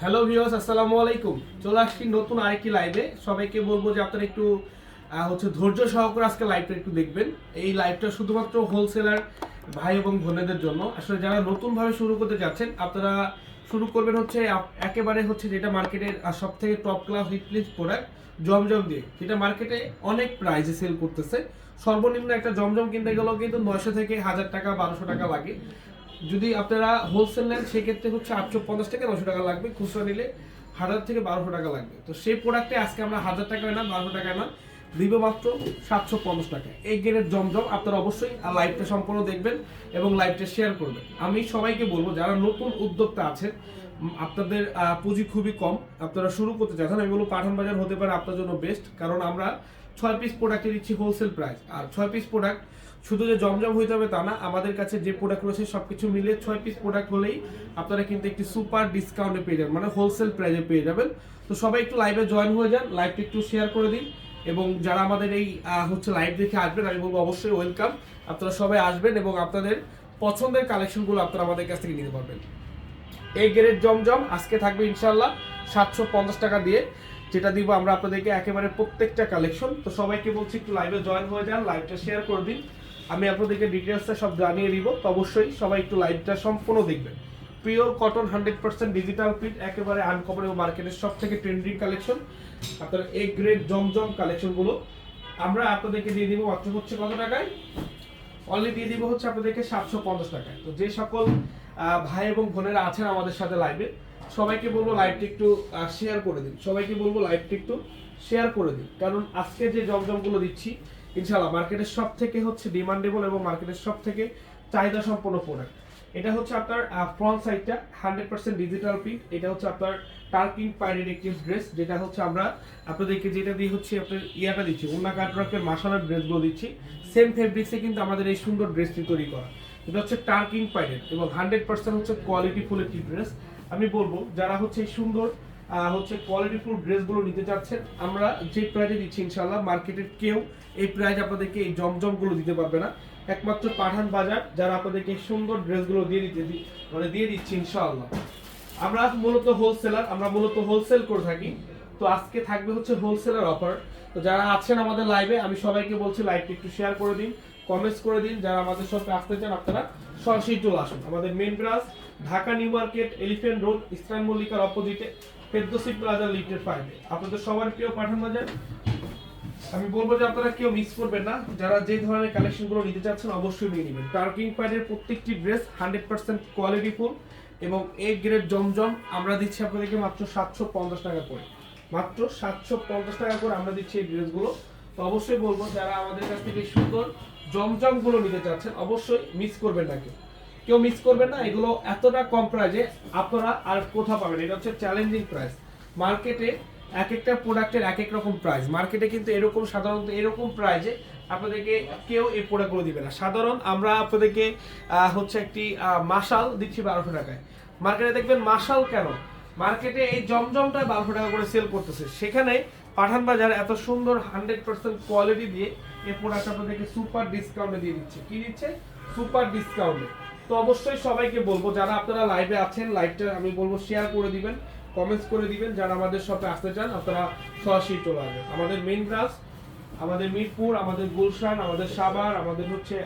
Hello viewers, আসসালামু আলাইকুম। চলে আসছি নতুন আরেকটি লাইভে সবাইকে বলব যে আপনারা একটু হচ্ছে ধৈর্য সহকারে আজকে লাইভটা একটু দেখবেন। এই লাইভটা শুধুমাত্র হোলসেলার ভাই এবং বোনেদের জন্য। আসলে যারা নতুনভাবে শুরু করতে যাচ্ছেন, আপনারা শুরু করবেন হচ্ছে একেবারে হচ্ছে যেটা মার্কেটের সব থেকে top class hitlist product Zamzam দিয়ে। যেটা মার্কেটে অনেক প্রাইসে সেল করতেছে। সর্বনিম্ন একটা জমজম কিনতে গেলেও কিন্তু নয়শো থেকে হাজার টাকা, বারোশো টাকা লাগে। যদি আপনারা হোলসেল নেন সেক্ষেত্রে হচ্ছে আটশো পঞ্চাশ থেকে নশো টাকা লাগবে। খুচরা নিলে হাজার থেকে বারোশো টাকা লাগবে। তো সেই প্রোডাক্টে আজকে আমরা হাজার টাকায় না বারোশো টাকায় না দিব মাত্র সাতশো পঞ্চাশ টাকা। এই গ্রেডের জমজম আপনারা অবশ্যই লাইভটা সম্পূর্ণ দেখবেন এবং লাইভটা শেয়ার করবেন। আমি সবাইকে বলব যারা নতুন উদ্যোক্তা উম, আপনাদের পুঁজি খুবই কম আপনারা শুরু করতে চাচ্ছেন আমি বলব পাঠান বাজার হতে পারে আপনার জন্য বেস্ট কারণ আমরা ছয় পিস প্রোডাক্টে দিচ্ছি হোলসেল প্রাইস আর ছয় পিস প্রোডাক্ট শুধু যে জমজম হইতে হবে তা না, আমাদের কাছে যে প্রোডাক্ট রয়েছে সবকিছু মিলে ছয় পিস প্রোডাক্ট হলেই আপনারা কিন্তু একটি সুপার ডিসকাউন্টে পেয়ে যাবেন মানে হোলসেল প্রাইসে পেয়ে যাবেন। তো সবাই একটু লাইভে জয়েন হয়ে যান লাইভটা একটু শেয়ার করে দিন এবং যারা আমাদের এই হচ্ছে লাইভ দেখে আসবেন, আমি বলব অবশ্যই ওয়েলকাম আপনারা সবাই আসবেন এবং আপনাদের পছন্দের কালেকশনগুলো আপনারা আমাদের কাছ থেকে নিতে পারবেন। এই গ্রেড জমজম আজকে থাকবে ইনশাল্লাহ সাতশো পঞ্চাশ টাকা দিয়ে, যেটা দিব আমরা আপনাদেরকে একেবারে প্রত্যেকটা কালেকশন তো সবাইকে বলছি একটু লাইভে জয়েন হয়ে যান লাইভটা শেয়ার করে দিন। আমি আপনাদেরকে ডিটেলসটা সব জানিয়ে দিব। তো অবশ্যই সবাই একটু লাইভটা সম্পূর্ণ দেখবেন। Pure cotton hundred percent digital print একেবারে আনকমন এবং মার্কেটের সব থেকে ট্রেন্ডিং কালেকশন আপনার এ গ্রেড জমজম কালেকশনগুলো আমরা আপনাদেরকে দিয়ে দিব মাত্র হচ্ছে কত টাকায়? অনলি দিয়ে দিব হচ্ছে আপনাদেরকে সাতশো পঞ্চাশ টাকায়। তো যে সকল ভাই এবং বোনেরা আছেন আমাদের সাথে লাইভে সবাইকে বলব লাইভটি একটু শেয়ার করে দিন। সবাইকে বলব লাইভটি একটু শেয়ার করে দিন। কারণ আজকে যে জমজমগুলো দিচ্ছি ইনশাল্লাহ মার্কেটের সব থেকে হচ্ছে ডিমান্ডেবল এবং মার্কেটের সব থেকে চাহিদা সম্পন্ন প্রোডাক্ট এটা হচ্ছে আপনার ফ্রন্ট সাইডটা হান্ড্রেড পার্সেন্ট ডিজিটাল প্রিন্ট এটা হচ্ছে আপনার টার্কিং পাইরের একটি ড্রেস যেটা হচ্ছে আমরা আপনাদেরকে যেটা দিয়ে হচ্ছে আপনার ইয়াটা দিচ্ছি। অন্য কাটওয়ার্কের মাসালার ড্রেসগুলো দিচ্ছি। সেম ফেব্রিক্সে কিন্তু আমাদের এই সুন্দর ড্রেসটি তৈরি করা। এটা হচ্ছে টার্কিং পাইরের এবং হান্ড্রেড পার্সেন্ট হচ্ছে কোয়ালিটি ফুল একটি ড্রেস আমি বলব, যারা হচ্ছে এই সুন্দর হচ্ছে কোয়ালিটি ফুল ড্রেসগুলো নিতে চাচ্ছেন, আমরা যে প্রাইজে দিচ্ছি ইনশাল্লাহ মার্কেটের কেউ এই প্রাইজ আপনাদেরকে এই জমজমগুলো দিতে পারবে না। একমাত্র পাঠান বাজার, যারা আপনাদেরকে সুন্দর ড্রেসগুলো দিয়ে দিতে মানে দিয়ে দিচ্ছি ইনশাআল্লাহ। আমরা মূলত হোলসেলার আমরা মূলত হোলসেল করে থাকি। তো আজকে থাকবে হচ্ছে হোলসেলার অফার তো যারা আছেন আমাদের লাইভে আমি সবাইকে বলছি লাইভটি একটু শেয়ার করে দিন কমেন্টস করে দিন, যারা আমাদের সাথে আসতে চান আপনারা সরাসরি চলে আসুন। আমাদের main branch Dhaka New Market Elephant Road ইসলাম মল্লিকার অপোজিটে ফেরদোসি প্লাজা লিফটের ফাইভে আপনাদের সবার প্রিয় পাঠান বাজার, আমি বলব যে আপনারা কেউ মিস করবেন না। যারা যে ধরনের কালেকশনগুলো নিতে চাচ্ছেন, অবশ্যই নিয়ে নেবেন। টার্কিং প্যাডের প্রত্যেকটি dress hundred percent quality full এবং এ গ্রেড জমজম। আমরা দিচ্ছি আপনাদেরকে মাত্র সাতশো পঞ্চাশ টাকা করে। মাত্র সাতশো পঞ্চাশ টাকা করে আমরা দিচ্ছি এই ড্রেসগুলো তো অবশ্যই বলব, যারা আমাদের কাছ থেকে সুন্দর জমজমগুলো নিতে চাচ্ছেন, অবশ্যই মিস করবেন না কেউ। কেউ মিস করবেন না, এগুলো এতটা কম প্রাইজে আপনারা আর কোথাও পাবেন এটা হচ্ছে চ্যালেঞ্জিং প্রাইস মার্কেটে এক একটা প্রোডাক্টের এক এক রকম প্রাইস মার্কেটে কিন্তু এরকম সাধারণত এরকম প্রাইজে আপনাদেরকে কেউ এই প্রোডাক্টগুলো দিবে না। সাধারণ আমরা আপনাদেরকে হচ্ছে একটি মাশাল দিচ্ছি বারোশো টাকায়। মার্কেটে দেখবেন মাশাল কেন? মার্কেটে এই জমজমটা বারোশো টাকা করে সেল করতেছে। সেখানে পাঠান বাজার এত সুন্দর হান্ড্রেড পার্সেন্ট কোয়ালিটি দিয়ে এই প্রোডাক্ট আপনাদেরকে সুপার ডিসকাউন্টে দিয়ে দিচ্ছে। কি দিচ্ছে? সুপার ডিসকাউন্টে তো অবশ্যই সবাইকে বলব, যারা আপনারা লাইভে আছেন লাইভটা আমি বলব শেয়ার করে দিবেন কমেন্টস করে দিবেন, যারা আমাদের শপে আসতে চান, আপনারা সরাসরি চলে আসবেন। আমাদের মেইন ব্রাঞ্চ, আমাদের মিরপুর, আমাদের গুলশান, আমাদের সাভার, আমাদের হচ্ছে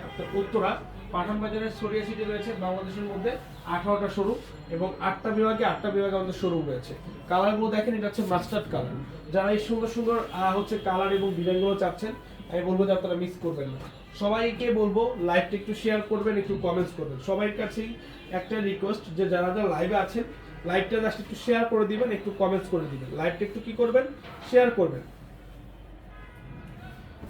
উত্তরা পাঠান বাজারের সরিয়া সিটি রয়েছে বাংলাদেশের মধ্যে আঠারোটা শোরুম এবং আটটা বিভাগে আটটা বিভাগে আমাদের শোরুম রয়েছে। কালারগুলো দেখেন, এটা হচ্ছে মাস্টার্ড কালার যারা এই সুন্দর সুন্দর হচ্ছে কালার এবং ডিজাইনগুলো চাচ্ছেন, আমি বলব যে আপনারা মিস করবেন না। সবাইকে বলব লাইভটা একটু শেয়ার করবেন, একটু কমেন্টস করবেন। সবার কাছেই একটা রিকোয়েস্ট যে যারা যারা লাইভে আছেন লাইভটা জাস্ট একটু শেয়ার করে দিবেন, একটু কমেন্টস করে দিবেন। লাইভটা একটু কি করবেন? শেয়ার করবেন।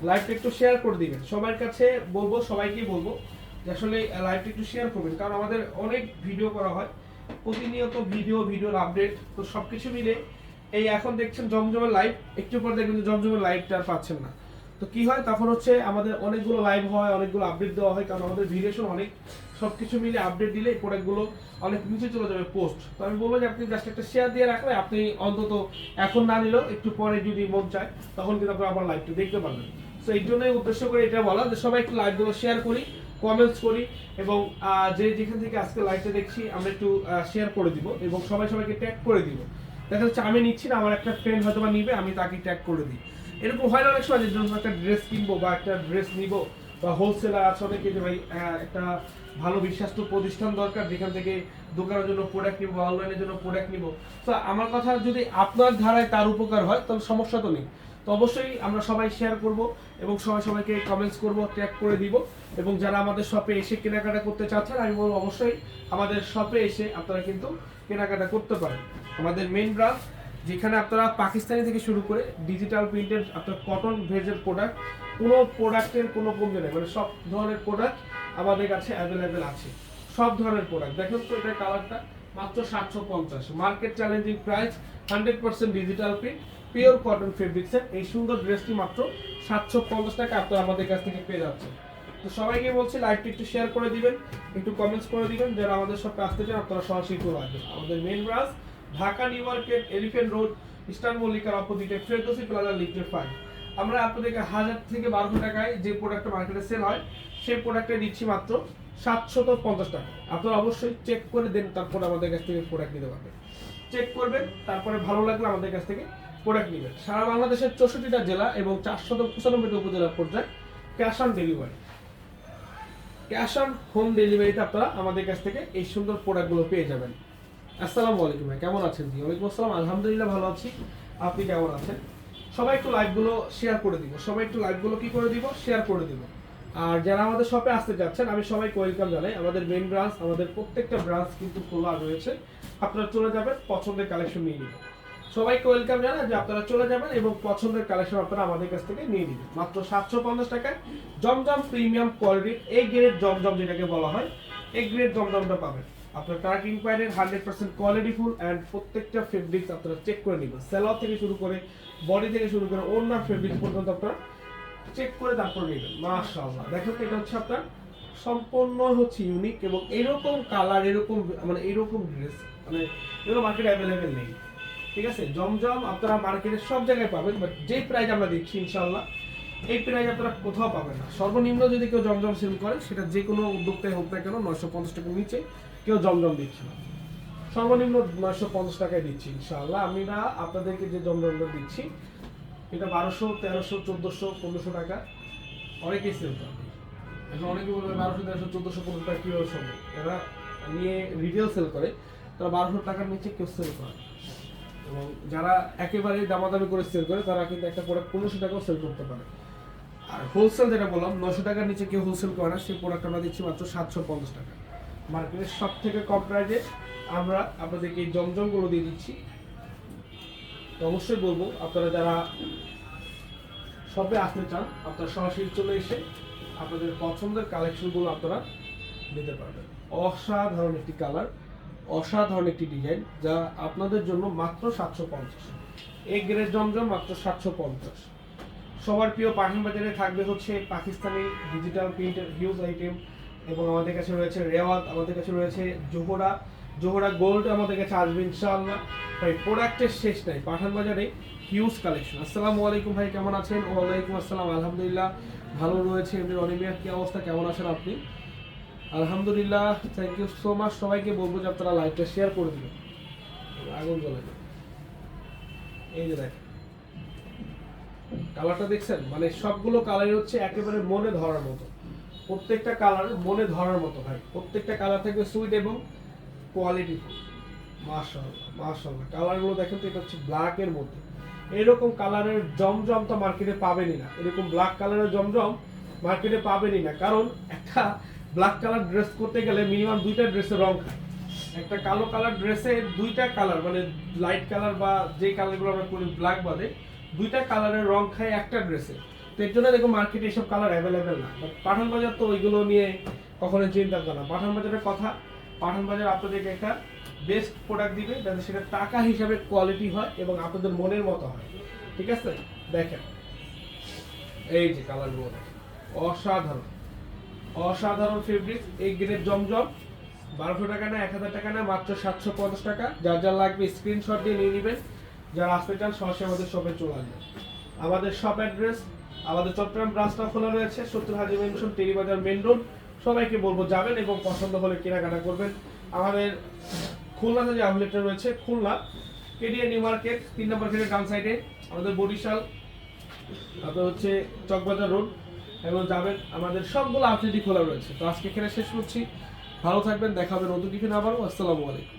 লাইভটা একটু শেয়ার করে দিবেন। সবার কাছে বলব সবাইকে বলব যে আসলে লাইভটা একটু শেয়ার করবেন। কারণ আমাদের অনেক ভিডিও করা হয়। প্রতিনিয়ত ভিডিও ভিডিওর আপডেট তো সবকিছু মিলে এই এখন দেখছেন জমজমের লাইভ একটু পর দেখবেন জমজমের লাইভটা আর পাচ্ছেন না। তো কি হয়? তখন হচ্ছে আমাদের অনেকগুলো লাইভ হয়, অনেকগুলো আপডেট দেওয়া হয়, কারণ আমাদের ভিডিয়েশন অনেক সবকিছু মিলে আপডেট দিলে প্রোডাক্টগুলো অনেক নিচে চলে যাবে পোস্ট তো আমি বলব যে আপনি জাস্ট একটা শেয়ার দিয়ে রাখলে আপনি অন্তত এখন না নিলেও একটু পরে যদি মন চায়, তখন কিন্তু আপনি আমার লাইভটা দেখতে পারবেন। তো এই জন্যই উদ্দেশ্য করে এটা বলা যে সবাই একটু লাইভগুলো শেয়ার করি কমেন্টস করি এবং যে যেখান থেকে আজকে লাইভটা দেখছি, আমরা একটু শেয়ার করে দিব এবং সবাই সবাইকে ট্যাগ করে দিব। দেখা যাচ্ছে আমি নিচ্ছি না, আমার একটা ফ্রেন্ড হয়তো বা নিবে, আমি তাকে ট্যাগ করে দিই। এরকম হয় না অনেক সময় যে একটা ড্রেস কিনবো বা একটা ড্রেস নিব বা হোলসেলার আছে অনেকে যে ভাই একটা ভালো বিশ্বাস্ত প্রতিষ্ঠান দরকার, যেখান থেকে দোকানের জন্য প্রোডাক্ট নিবো বা অনলাইনের জন্য প্রোডাক্ট নিবো। তো আমার কথা যদি আপনার ধারায় তার উপকার হয়, তাহলে সমস্যা তো নেই। তো অবশ্যই আমরা সবাই শেয়ার করব এবং সবাই সবাইকে কমেন্টস করব ট্যাগ করে দিব। এবং যারা আমাদের শপে এসে কেনাকাটা করতে চাচ্ছেন, আমি বলব অবশ্যই আমাদের শপে এসে আপনারা কিন্তু কেনাকাটা করতে পারেন। আমাদের মেন ব্রাঞ্চ যেখানে আপনারা পাকিস্তানি থেকে শুরু করে ডিজিটাল প্রিন্টেড আপনার কটন ভেজের প্রোডাক্ট কোনো প্রোডাক্টের কোনো কমতি নেই। মানে সব ধরনের প্রোডাক্ট আমাদের কাছে অ্যাভেলেবেল আছে। সব ধরনের প্রোডাক্ট দেখুন তো এটা কালারটা মাত্র সাতশো পঞ্চাশ। Market challenging price hundred percent digital print pure cotton ফেব্রিক্সের এই সুন্দর ড্রেসটি মাত্র সাতশো পঞ্চাশ টাকা আপনারা আমাদের কাছ থেকে পেয়ে যাচ্ছেন। তো সবাইকে বলছি লাইভটি একটু শেয়ার করে দিবেন, একটু কমেন্টস করে দিবেন যারা আমাদের সাথে আসতে চান আপনারা সরাসরি আসবেন। আমাদের main branch Dhaka, New Market Elephant Road, Eastern মল্লিকার অপোজিটে, ফেরদোসি প্লাজা লিফটেড ফাইভ আমরা আপনাদেরকে হাজার থেকে বারোশো টাকায় যে প্রোডাক্টটা মার্কেটে সেল হয়, সেই প্রোডাক্টটা দিচ্ছি মাত্র সাতশত পঞ্চাশ টাকা। আপনারা অবশ্যই চেক করে দেন, তারপর আমাদের কাছ থেকে প্রোডাক্ট নিতে পারবেন। চেক করবেন, তারপরে ভালো লাগলে আমাদের কাছ থেকে প্রোডাক্ট নেবেন। সারা বাংলাদেশের চৌষট্টিটা জেলা এবং চারশত পঁচানব্বইটা উপজেলা পর্যায়ে cash on delivery cash on home ডেলিভারিতে আপনারা আমাদের কাছ থেকে এই সুন্দর প্রোডাক্টগুলো পেয়ে যাবেন। আসসালামু আলাইকুম ভাই, কেমন আছেন জি? ওয়ালাইকুম আসসালাম, আলহামদুলিল্লাহ ভালো আছি। আপনি কেমন আছেন? সবাই একটু লাইভগুলো শেয়ার করে দিব। সবাই একটু লাইভগুলো কি করে দিব? শেয়ার করে দিব। আর যারা আমাদের শপে আসতে যাচ্ছেন, আমি সবাইকে ওয়েলকাম জানাই, আমাদের মেইন ব্রাঞ্চ আমাদের প্রত্যেকটা ব্রাঞ্চ কিন্তু খোলা রয়েছে। আপনারা চলে যাবেন, পছন্দের কালেকশন নিয়ে নেবেন। সবাইকে ওয়েলকাম জানাই যে আপনারা চলে যাবেন এবং পছন্দের কালেকশন আপনারা আমাদের কাছ থেকে নিয়ে নেবেন। মাত্র সাতশো পঞ্চাশ টাকায় জমজম প্রিমিয়াম কোয়ালিটির এই গ্রেড জমজম যেটাকে বলা হয় এই গ্রেড জমজমটা পাবেন। আপনার টার্ক ইনকোয়ারির hundred percent quality full and প্রত্যেকটা ফেব্রিক্স আপনারা চেক করে নেবেন। সেলার থেকে শুরু করে বডি থেকে শুরু করে অন্য ফেব্রিক্স পর্যন্ত আপনারা চেক করে তারপর নেবেন। মাশাআল্লাহ। দেখেন তো এটা হচ্ছে আপনার সম্পূর্ণ হচ্ছে ইউনিক এবং এরকম কালার এরকম মানে এরকম ড্রেস মানে এগুলো মার্কেটে অ্যাভেলেবেল নেই। ঠিক আছে? জমজম আপনারা মার্কেটে সব জায়গায় পাবেন বাট যে প্রাইস আমরা দিচ্ছি, ইনশাআল্লাহ এই প্রাইস আপনারা কোথাও পাবেন না। সর্বনিম্ন যদি কেউ জমজম সেল করে, সেটা যে কোনো উদ্যোক্তাই হোক না কেন নয়শো পঞ্চাশ টাকার নিচে কেউ জমজম দিচ্ছে না। সর্বনিম্ন নয়শো পঞ্চাশ টাকায় দিচ্ছি, ইনশাআল্লাহ। আমরা আপনাদেরকে যে জমজমটা দিচ্ছি, এটা বারোশো, তেরোশো, চোদ্দোশো, পনেরোশো টাকা। অনেকেই সেল করে। এখন অনেকে বলবে, বারোশো, তেরোশো, চোদ্দোশো পনেরো টাকা কীভাবে সম্ভব? এরা নিয়ে রিটেল সেল করে, তারা বারোশো টাকার নিচে কেউ সেল করে এবং যারা একেবারে দামাদামি করে সেল করে, তারা কিন্তু একটা প্রোডাক্ট পনেরোশো টাকাও সেল করতে পারে। আর হোলসেল যেটা বললাম, নশো টাকার নিচে কেউ হোলসেল করে না, সেই প্রোডাক্ট আমরা দিচ্ছি মাত্র সাতশো পঞ্চাশ টাকা। মার্কেটের সব থেকে কম প্রাইজে আমরা, আপনাদেরকে এই জমজমগুলো দিয়ে দিচ্ছি। তো অবশ্যই বলব, আপনারা যারা শপে আসতে চান, আপনারা সরাসরি চলে এসে আপনাদের পছন্দের কালেকশনগুলো আপনারা নিতে পারবেন। অসাধারণ একটি কালার অসাধারণ একটি ডিজাইন যা আপনাদের জন্য মাত্র সাতশো পঞ্চাশ। এই গ্রেড জমজম মাত্র সাতশো পঞ্চাশ। সবার প্রিয় পাঠান বাজারে থাকবে হচ্ছে পাকিস্তানি ডিজিটাল প্রিন্টের হিউজ আইটেম এবং আমাদের কাছে রয়েছে রেওয়াত, আমাদের কাছে রয়েছে জোহরা। জোহরা গোল্ড আমাদের কাছে আসবে ইনশাআল্লাহ। ভাই প্রোডাক্টের শেষ নাই, পাঠান বাজারে হিউজ কালেকশন আসসালামু আলাইকুম ভাই, কেমন আছেন? ওয়ালাইকুম আসসালাম, আলহামদুলিল্লাহ, ভালো রয়েছে। এমনি অনিমিয়ার কি অবস্থা? কেমন আছেন আপনি? আলহামদুলিল্লাহ থ্যাংক ইউ সো মাচ সবাইকে বলব যে আপনারা লাইভটা শেয়ার করে দিবেন। আগুন জ্বলে এই যে দেখেন। কালারটা দেখছেন? মানে সবগুলো কালারই হচ্ছে একেবারে মনে ধরার মতো। প্রত্যেকটা কালার মনে ধরার মতো ভাই। প্রত্যেকটা কালার থাকবে সুইট এবং কোয়ালিটি মাশাআল্লাহ মাশাআল্লাহ। কালারগুলো দেখেন তো, এটা হচ্ছে ব্ল্যাকের মধ্যে। এরকম কালারের জমজম তো মার্কেটে পাবেনই না। এরকম ব্ল্যাক কালারের জমজম মার্কেটে পাবেনই না। কারণ একটা ব্ল্যাক কালার ড্রেস করতে গেলে মিনিমাম দুইটা ড্রেসের রং খায় একটা কালো কালার ড্রেসে দুইটা কালার মানে লাইট কালার বা যে কালারগুলো আমরা করি ব্ল্যাক বাদে দুইটা কালারের রং খায় একটা ড্রেসে। তো এর জন্য দেখো মার্কেটে এসব কালার অ্যাভেলেবেল না। পাঠান বাজার তো ওইগুলো নিয়ে কখনো চিন্তা করে না। পাঠান বাজারের কথা, পাঠান বাজার আপনাদেরকে একটা বেস্ট প্রোডাক্ট দিবে যাতে সেটা টাকা হিসাবে কোয়ালিটি হয় এবং আপনাদের মনের মতো হয়। ঠিক আছে? দেখেন। এই যে কালারগুলো অসাধারণ। অসাধারণ ফেব্রিক এই গ্রেড জমজম। বারোশো টাকা না, এক হাজার টাকা না, মাত্র সাতশো পঞ্চাশ টাকা। যার যার লাগবে স্ক্রিনশট দিয়ে নিয়ে নেবেন। যারা আসতে চান সরাসরি আমাদের শপে চলে আসবেন আমাদের শপ অ্যাড্রেস আমাদের চট্টগ্রাম ব্রাঞ্চটা খোলা রয়েছে, সত্তর Haji mansion Terribazar main road সবাইকে বলব যাবেন এবং পছন্দ হলে কেনাকাটা করবেন। আমাদের খুলনাতে যে আউটলেটটা রয়েছে খুলনা কেডিএ নিউ মার্কেট তিন নম্বর গেটের ডান সাইডে আমাদের বরিশাল, তারপর হচ্ছে চকবাজার রোড এবং যাবেন, আমাদের সবগুলো আউটলেটই খোলা রয়েছে। তো আজকে এখানে শেষ করছি। ভালো থাকবেন দেখা হবে নতুন টিফিন আবারও আসসালামু আলাইকুম।